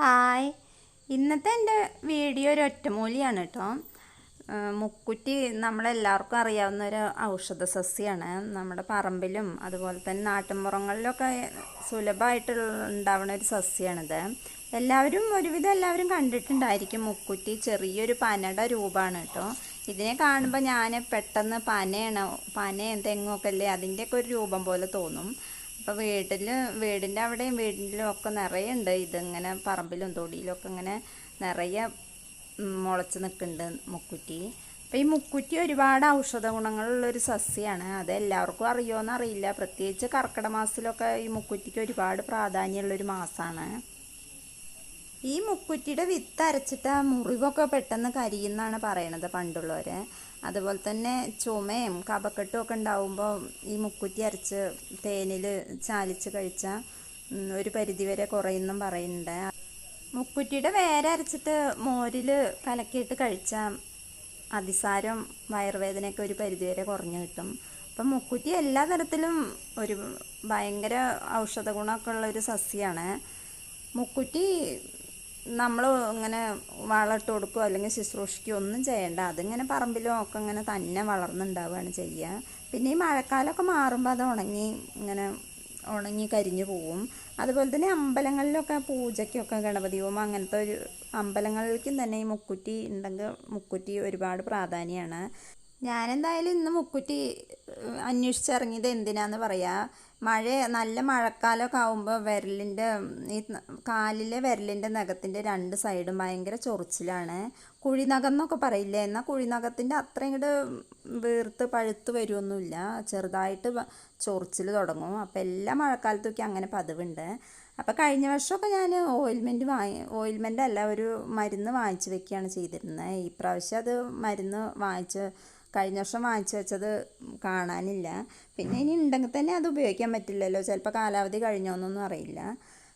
Hi. ഇന്നത്തെ എന്റെ video ഒരു ഒറ്റമൂലിയാണ് കേട്ടോ മുക്കുറ്റി നമ്മളെല്ലാവർക്കും അറിയാവുന്ന ഒരു ഔഷധ സസ്യമാണ് നമ്മുടെ പറമ്പിലും അതുപോലെ തന്നെ നാട്ടിൻപുറങ്ങളിലൊക്കെ സുലഭമായിട്ട് ഉണ്ടാവുന്ന ഒരു സസ്യമാണിത് എല്ലാവരും ഒരുവിധം എല്ലാവരും കണ്ടിട്ടുണ്ടായിരിക്കും മുക്കുറ്റി ചെറിയൊരു പനയുടെ രൂപമാണ് കേട്ടോ. ഇതിനെ കാണുമ്പോൾ ഞാൻ പെട്ടെന്ന് പനയാണ് പന തെങ്ങൊക്കെ അല്ലേ അതിന്റെയൊക്കെ ഒരു രൂപം പോലെ തോന്നും. അപ്പോൾ വീട്ടിൽ വീടിന്റെ അവിടെയും വീടിലും ഒക്കെ നിറയെ ഉണ്ട് ഇതിങ്ങനെ പറമ്പിലും തൊടിയിലും ഒക്കെ ഇങ്ങനെ നിറയെ മുളച്ച് നിൽക്കുന്നുണ്ട് മുക്കുറ്റി. അപ്പോൾ ഈ മുക്കുറ്റി ഒരുപാട് ഔഷധ ഗുണങ്ങളുള്ളൊരു സസ്യമാണ് അത് എല്ലാവർക്കും അറിയുമോ അറിയില്ല പ്രത്യേകിച്ച് കർക്കിടക മാസത്തിലൊക്കെ ഈ മുക്കുറ്റിക്ക് ഒരുപാട് പ്രാധാന്യമുള്ളൊരു മാസമാണ് ഈ മുക്കുറ്റിയുടെ വിത്ത് അരച്ചിട്ട് മുറിവൊക്കെ പെട്ടെന്ന് കരിയെന്നാണ് പറയണത് പണ്ടുള്ളവർ അതുപോലെ തന്നെ ചുമയും കപക്കെട്ടും ഒക്കെ ഉണ്ടാവുമ്പോൾ ഈ മുക്കുറ്റി അരച്ച് തേനിൽ ചാലിച്ച് കഴിച്ചാൽ ഒരു പരിധിവരെ കുറയുന്നും പറയുന്നുണ്ട്. മുക്കുറ്റിയുടെ വേര അരച്ചിട്ട് മോരിൽ കലക്കിയിട്ട് കഴിച്ചാൽ അതിസാരം വയറുവേദനയൊക്കെ ഒരു പരിധിവരെ കുറഞ്ഞു കിട്ടും. അപ്പം മുക്കുറ്റി എല്ലാ തരത്തിലും ഒരു ഭയങ്കര ഔഷധ ഗുണമൊക്കെ ഉള്ള ഒരു സസ്യമാണ് മുക്കുറ്റി നമ്മൾ ഇങ്ങനെ വളമിട്ട് കൊടുക്കുകയോ അല്ലെങ്കിൽ ശുശ്രൂഷിക്കുകയോ ഒന്നും ചെയ്യണ്ട. അതിങ്ങനെ പറമ്പിലും ഒക്കെ ഇങ്ങനെ തന്നെ വളർന്നുണ്ടാവുകയാണ് ചെയ്യുക. പിന്നെ ഈ മഴക്കാലമൊക്കെ മാറുമ്പോൾ അത് ഉണങ്ങി ഇങ്ങനെ ഉണങ്ങി കരിഞ്ഞു പോവും. അതുപോലെ തന്നെ അമ്പലങ്ങളിലൊക്കെ പൂജയ്ക്കൊക്കെ ഗണപതി ഹോമം അങ്ങനത്തെ ഒരു അമ്പലങ്ങളിലേക്കും തന്നെ ഈ മുക്കുറ്റി ഉണ്ടെങ്കിൽ മുക്കുറ്റി ഒരുപാട് പ്രാധാന്യമാണ്. ഞാനെന്തായാലും ഇന്ന് മുക്കുറ്റി അന്വേഷിച്ചിറങ്ങിയത് എന്തിനാന്ന് പറയാ. മഴ നല്ല മഴക്കാലമൊക്കെ ആകുമ്പോൾ വിരലിന്റെ ഈ കാലിലെ വിരലിന്റെ നഖത്തിന്റെ രണ്ട് സൈഡും ഭയങ്കര ചൊറിച്ചിലാണ്. കുഴിനഖം എന്നൊക്കെ പറയില്ലേ? എന്നാൽ കുഴിനഖത്തിന്റെ അത്രയും ഇങ്ങോട്ട് വീർത്ത് പഴുത്ത് വരുമൊന്നുമില്ല ചെറുതായിട്ട് ചൊറിച്ചിൽ തുടങ്ങും. അപ്പോൾ എല്ലാ മഴക്കാലത്തൊക്കെ അങ്ങനെ പതിവുണ്ട്. അപ്പോൾ കഴിഞ്ഞ വർഷമൊക്കെ ഞാൻ ഓയിൽമെന്റ് വാങ്ങി ഓയിൽമെന്റ് അല്ല ഒരു മരുന്ന് വാങ്ങിച്ച് വെക്കുകയാണ് ചെയ്തിരുന്നത് ഈ പ്രാവശ്യം അത് മരുന്ന് വാങ്ങിച്ച് കഴിഞ്ഞ വർഷം വാങ്ങിച്ച് വെച്ചത് കാണാനില്ല. പിന്നെ ഇനി ഉണ്ടെങ്കിൽ തന്നെ അത് ഉപയോഗിക്കാൻ പറ്റില്ലല്ലോ. ചിലപ്പോൾ കാലാവധി കഴിഞ്ഞോന്നൊന്നും അറിയില്ല.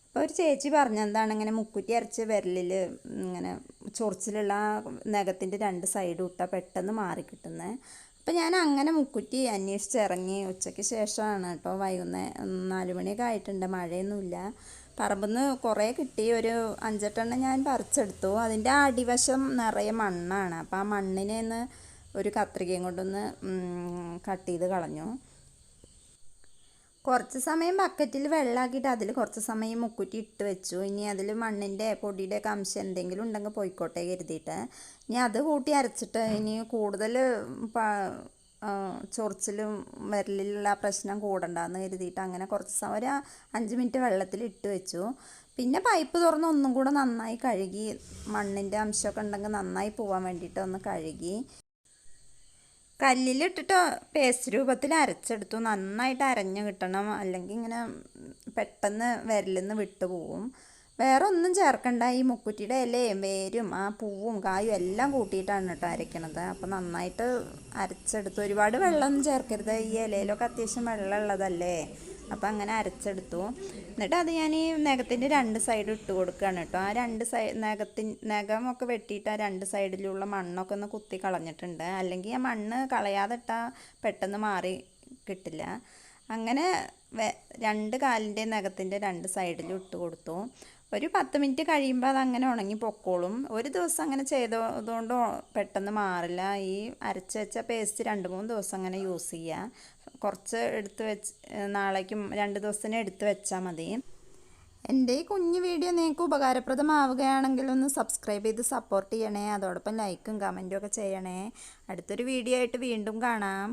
അപ്പോൾ ഒരു ചേച്ചി പറഞ്ഞെന്താണ് ഇങ്ങനെ മുക്കുറ്റി അരച്ച് വിരലിൽ ഇങ്ങനെ ചൊറിച്ചിലുള്ള നഖത്തിന്റെ രണ്ട് സൈഡ് ഇട്ടാൽ പെട്ടെന്ന് മാറിക്കിട്ടുന്നത് അപ്പോൾ ഞാൻ അങ്ങനെ മുക്കുറ്റി അന്വേഷിച്ചിറങ്ങി ഉച്ചയ്ക്ക് ശേഷമാണ് കേട്ടോ വൈകുന്നേരം നാല് മണിയൊക്കെ ആയിട്ടുണ്ട്. മഴയൊന്നുമില്ല. പറമ്പെന്ന് കുറേ കിട്ടി. ഒരു അഞ്ചെട്ടെണ്ണം ഞാൻ പറിച്ചെടുത്തു. അതിന്റെ അടിവശം നിറയെ മണ്ണാണ്. അപ്പോൾ ആ മണ്ണിനെ ഒന്ന് ഒരു കത്രികയും കൊണ്ടൊന്ന് കട്ട് ചെയ്ത് കളഞ്ഞു. കുറച്ച് സമയം ബക്കറ്റിൽ വെള്ളമാക്കിയിട്ട് അതിൽ കുറച്ച് സമയം മുക്കുറ്റി ഇട്ട് വെച്ചു. ഇനി അതിൽ മണ്ണിന്റെ പൊടിയുടെ ഒക്കെ അംശം എന്തെങ്കിലും ഉണ്ടെങ്കിൽ പോയിക്കോട്ടെ കരുതിയിട്ട്. ഇനി അത് കൂട്ടി അരച്ചിട്ട് ഇനി കൂടുതൽ ചൊറിച്ചിലും വിരലിലുള്ള പ്രശ്നം കൂടണ്ടെന്ന് കരുതിയിട്ട് അങ്ങനെ കുറച്ച് സമയം ഒരു അഞ്ച് മിനിറ്റ് വെള്ളത്തിൽ ഇട്ട് വെച്ചു. പിന്നെ പൈപ്പ് തുറന്ന് ഒന്നും കൂടെ നന്നായി കഴുകി മണ്ണിന്റെ അംശമൊക്കെ ഉണ്ടെങ്കിൽ നന്നായി പോകാൻ വേണ്ടിയിട്ട് ഒന്ന് കഴുകി. കല്ലിലിട്ടിട്ട് പേസ്റ്റ് രൂപത്തിൽ അരച്ചെടുത്തു. നന്നായിട്ട് അരഞ്ഞു കിട്ടണം. അല്ലെങ്കിൽ ഇങ്ങനെ പെട്ടെന്ന് വിരലിന്ന് വിട്ടു പോവും. വേറെ ഒന്നും ചേർക്കണ്ട. ഈ മുക്കുറ്റിയുടെ ഇലയും വേരും ആ പൂവും കായും എല്ലാം കൂട്ടിയിട്ടാണ് കേട്ടോ അരയ്ക്കണത്. അപ്പോൾ നന്നായിട്ട് അരച്ചെടുത്തു. ഒരുപാട് വെള്ളമൊന്നും ചേർക്കരുത്. ഈ ഇലയിലൊക്കെ അത്യാവശ്യം വെള്ളമുള്ളതല്ലേ? അപ്പോൾ അങ്ങനെ അരച്ചെടുത്തു. എന്നിട്ട് അത് ഞാൻ ഈ നഖത്തിന്റെ രണ്ട് സൈഡ് ഇട്ട് കൊടുക്കുകയാണ് കേട്ടോ. ആ രണ്ട് സൈഡ് നഖത്തിൻ നഖമൊക്കെ വെട്ടിയിട്ട് ആ രണ്ട് സൈഡിലുള്ള മണ്ണൊക്കെ ഒന്ന് കുത്തി കളഞ്ഞിട്ടുണ്ട്. അല്ലെങ്കിൽ ആ മണ്ണ് കളയാതെ ഇട്ടാൽ പെട്ടെന്ന് മാറി കിട്ടില്ല. അങ്ങനെ രണ്ട് കാലിന്റെ നഖത്തിന്റെ രണ്ട് സൈഡിലും ഇട്ട് കൊടുത്തു. ഒരു പത്ത് മിനിറ്റ് കഴിയുമ്പോൾ അതങ്ങനെ ഉണങ്ങി പൊക്കോളും. ഒരു ദിവസം അങ്ങനെ ചെയ്തതുകൊണ്ട് പെട്ടെന്ന് മാറില്ല. ഈ അരച്ച് വെച്ച പേസ്റ്റ് രണ്ട് മൂന്ന് ദിവസം അങ്ങനെ യൂസ് ചെയ്യുക കുറച്ച് എടുത്ത് വെച്ച് നാളേക്കും രണ്ട് ദിവസത്തിന് എടുത്ത് വെച്ചാൽ മതി. എന്റെ ഈ കുഞ്ഞു വീഡിയോ നിങ്ങൾക്ക് ഉപകാരപ്രദമാവുകയാണെങ്കിൽ ഒന്ന് സബ്സ്ക്രൈബ് ചെയ്ത് സപ്പോർട്ട് ചെയ്യണേ. അതോടൊപ്പം ലൈക്കും കമന്റും ഒക്കെ ചെയ്യണേ. അടുത്തൊരു വീഡിയോ ആയിട്ട് വീണ്ടും കാണാം.